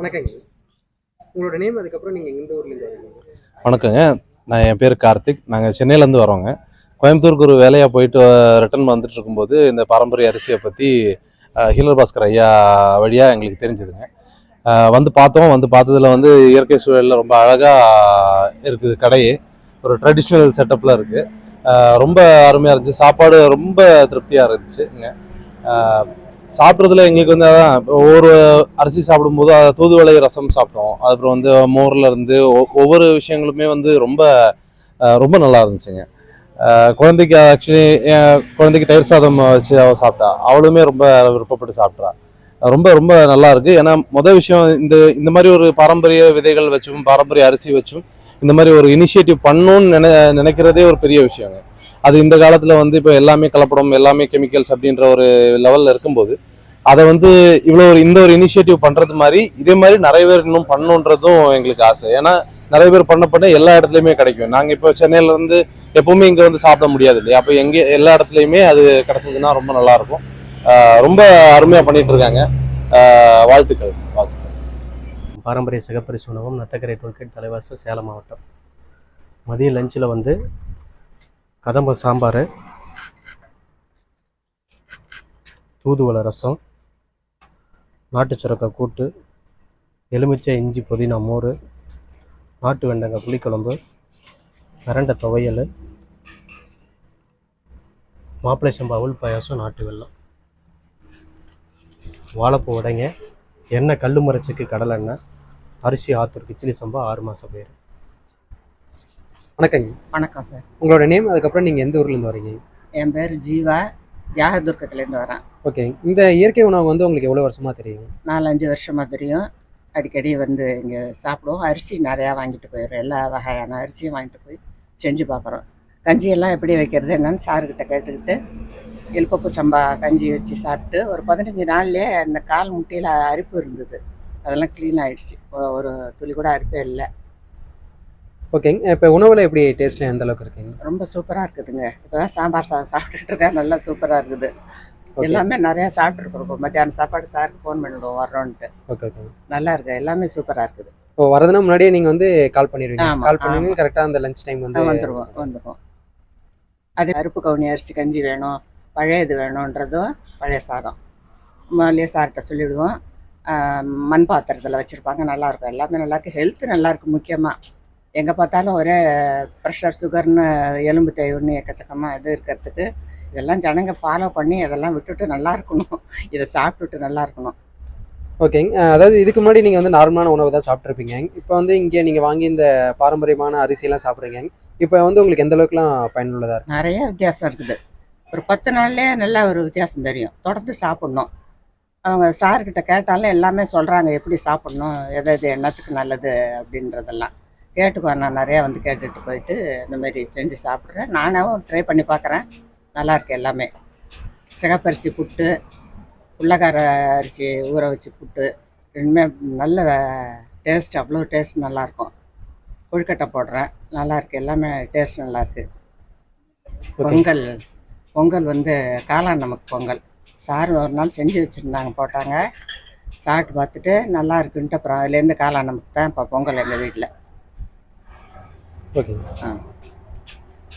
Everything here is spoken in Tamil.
வணக்கங்க. உங்களோட நேம் அதுக்கப்புறம் நீங்கள் எந்த ஊர்லேருந்து வரீங்க? வணக்கங்க. நான் என் பேர் கார்த்திக். நாங்கள் சென்னையிலேருந்து வரோங்க. கோயம்புத்தூருக்கு ஒரு வேலையாக போயிட்டு ரிட்டர்ன் வந்துட்டு இருக்கும்போது இந்த பாரம்பரிய அரிசியை பற்றி ஹீலர் பாஸ்கர் ஐயா வழியாக எங்களுக்கு தெரிஞ்சுதுங்க. வந்து பார்த்தோம். வந்து பார்த்ததுல வந்து இயற்கை சூழலில் ரொம்ப அழகாக இருக்குது கடையே. ஒரு ட்ரெடிஷ்னல் செட்டப்பில் இருக்குது ரொம்ப அருமையாக இருந்துச்சு. சாப்பாடு ரொம்ப திருப்தியாக இருந்துச்சுங்க. சாப்பிட்றதுல எங்களுக்கு வந்து அதான் ஒவ்வொரு அரிசி சாப்பிடும்போது அதை தூதுவளை ரசம் சாப்பிட்டோம். அப்புறம் வந்து மோர்ல இருந்து ஒ- ஒவ்வொரு விஷயங்களுமே வந்து ரொம்ப ரொம்ப நல்லா இருந்துச்சுங்க. குழந்தைக்கு ஆக்சுவலி குழந்தைக்கு தயிர் சாதம் வச்சு அவள் சாப்பிட்டா. அவளுமே ரொம்ப விருப்பப்பட்டு சாப்பிட்றா. ரொம்ப ரொம்ப நல்லா இருக்குது ஏன்னா மொதல் விஷயம் இந்த இந்த மாதிரி ஒரு பாரம்பரிய விதைகள் வச்சும் பாரம்பரிய அரிசி வச்சும் இந்த மாதிரி ஒரு இனிஷியேட்டிவ் பண்ணணும்னு நினை நினைக்கிறதே ஒரு பெரிய விஷயங்க. அது இந்த காலத்தில் வந்து இப்போ எல்லாமே கலப்படம் எல்லாமே கெமிக்கல்ஸ் அப்படின்ற ஒரு லெவலில் இருக்கும்போது அதை வந்து இவ்வளோ ஒரு இந்த ஒரு இனிஷியேட்டிவ் பண்ணுறது மாதிரி இதே மாதிரி நிறைய பேர் இன்னும் பண்ணணுன்றதும் எங்களுக்கு ஆசை. ஏன்னா நிறைய பேர் பண்ண பண்ண எல்லா இடத்துலையுமே கிடைக்கும். நாங்கள் இப்போ சென்னையிலேருந்து எப்பவுமே இங்கே வந்து சாப்பிட முடியாது இல்லையா? அப்போ எங்கே எல்லா இடத்துலையுமே அது கிடச்சதுன்னா ரொம்ப நல்லா இருக்கும். ரொம்ப அருமையாக பண்ணிட்டு இருக்காங்க. வாழ்த்துக்கள். வாழ்த்துக்கள். பாரம்பரிய சிகப்பரிசு உணவும் நத்தக்கரை டோல்கேட் தலைவாசல் சேலம் மாவட்டம். மதிய லஞ்சில் வந்து கதம்ப சாம்பார் தூதுவளை ரசம் நாட்டு சுரக்காய் கூட்டு எலுமிச்சை இஞ்சி புதினா மோர் நாட்டு வெண்டங்காய் புளிக்குழம்பு பிரண்டை துவையல் மாப்பிளை சம்பா உள் பாயாசம் நாட்டு வெல்லம். வாழைப்பூ உடைங்க எண்ணெய் கல் மரச்சுக்கு கடலெண்ணெய் அரிசி ஆத்தூர் இட்லி சம்பா ஆறு மாதம் பேர் வணக்கங்க. வணக்கம் சார். உங்களோட நேம் அதுக்கப்புறம் நீங்கள் எந்த ஊர்லேருந்து வரீங்க? என் பேர் ஜீவா. தியாகதுர்க்கத்துலேருந்து வரேன். ஓகே இந்த இயற்கை உணவு வந்து உங்களுக்கு எவ்வளோ வருஷமாக தெரியும்? நாலஞ்சு வருஷமாக தெரியும். அடிக்கடி வந்து இங்கே சாப்பிடுவோம். அரிசி நிறையா வாங்கிட்டு போயிடுறோம். எல்லா வகையான அரிசியும் வாங்கிட்டு போய் செஞ்சு பார்க்குறோம். கஞ்சியெல்லாம் எப்படி வைக்கிறது என்னன்னு சாருக்கிட்ட கேட்டுக்கிட்டு எலுப்பப்பு சம்பா கஞ்சி வச்சு சாப்பிட்டு ஒரு பதினஞ்சு நாள்லேயே அந்த கால் முட்டியில் அரிப்பு இருந்தது. அதெல்லாம் க்ளீன் ஆயிடுச்சு. ஒ- ஒரு துளி கூட அரிப்பே இல்லை. ஓகேங்க இப்போ உணவில் எப்படி டேஸ்ட்லாம் எந்த அளவுக்கு இருக்குங்க? ரொம்ப சூப்பராக இருக்குதுங்க. இப்போ தான் சாம்பார் சாதம் சாப்பிட்டுட்டு இருக்கேன் நல்லா சூப்பராக இருக்குது. எல்லாமே நிறையா சாப்பிட்ருக்குறோம் இப்போ மத்தியானம் சாப்பாடு சாருக்கு ஃபோன் பண்ணிவிடுவோம் வர்றோன்ட்டு. Okay okay. நல்லா இருக்கு. எல்லாமே சூப்பராக இருக்குது. இப்போ வரதுன்னா முன்னாடியே நீங்கள் வந்து கால் பண்ணிடுவீங்க. கால் பண்ணுவீங்க. கரெக்டாக அந்த லஞ்ச் டைம் வந்து வந்துடுவோம் வந்துடுவோம் அது அருப்பு கவுனி அரிசி கஞ்சி வேணும். பழையது வேணுன்றதும் பழைய சாதம். முதல்ல சார்கிட்ட சொல்லிவிடுவோம் மண் பாத்திரத்தில் வச்சுருப்பாங்க. நல்லாயிருக்கும் எல்லாமே நல்லாயிருக்கு ஹெல்த்து நல்லாயிருக்கு முக்கியமாக எங்கே பார்த்தாலும் ஒரே ப்ரெஷர் சுகர்னு எலும்பு தேய்வுன்னு எக்கச்சக்கமாக இது இருக்கிறதுக்கு இதெல்லாம் ஜனங்க ஃபாலோ பண்ணி இதெல்லாம் விட்டுட்டு நல்லா இருக்கணும். இதை சாப்பிட்டுட்டு நல்லா இருக்கணும். ஓகேங்க அதாவது இதுக்கு முன்னாடி நீங்கள் வந்து நார்மலான உணவு தான் சாப்பிட்ருப்பீங்க இப்போ வந்து இங்கே நீங்கள் வாங்கி இந்த பாரம்பரியமான அரிசியெல்லாம் சாப்பிட்றீங்க. இப்போ வந்து உங்களுக்கு எந்த அளவுக்குலாம் பயனுள்ளதாக இருக்கு? நிறைய வித்தியாசம் இருக்குது. ஒரு பத்து நாள்லயே நல்ல ஒரு வித்தியாசம் தெரியும். தொடர்ந்து சாப்பிட்ணும். அவங்க சார்கிட்ட கேட்டாலும் எல்லாமே சொல்கிறாங்க எப்படி சாப்பிட்ணும் எது எது எண்ணத்துக்கு நல்லது அப்படின்றதெல்லாம். கேட்டுக்குவேன் நான் நிறையா வந்து கேட்டுட்டு போயிட்டு இந்த மாதிரி செஞ்சு சாப்பிட்றேன். நானும் ட்ரை பண்ணி பார்க்குறேன். நல்லா இருக்கு எல்லாமே. சிகப்பரிசி புட்டு உருளைக்கார அரிசி ஊற வச்சு புட்டு ரெண்டுமே நல்ல டேஸ்ட் அவ்வளோ டேஸ்ட் நல்லாயிருக்கும் கொழுக்கட்டை போடுறேன். நல்லா இருக்கு. எல்லாமே டேஸ்ட் நல்லா இருக்கு. பொங்கல் பொங்கல் வந்து காளான் நமக்கு பொங்கல். சார் ஒரு நாள் செஞ்சு வச்சுருந்தாங்க போட்டாங்க. சாப்பிட்டு பார்த்துட்டு நல்லா இருக்குன்ட்டு அப்புறம் அதுலேருந்து காளான் நமக்கு தான் இப்போ பொங்கல் எங்கள் வீட்டில். ஓகே ஆ.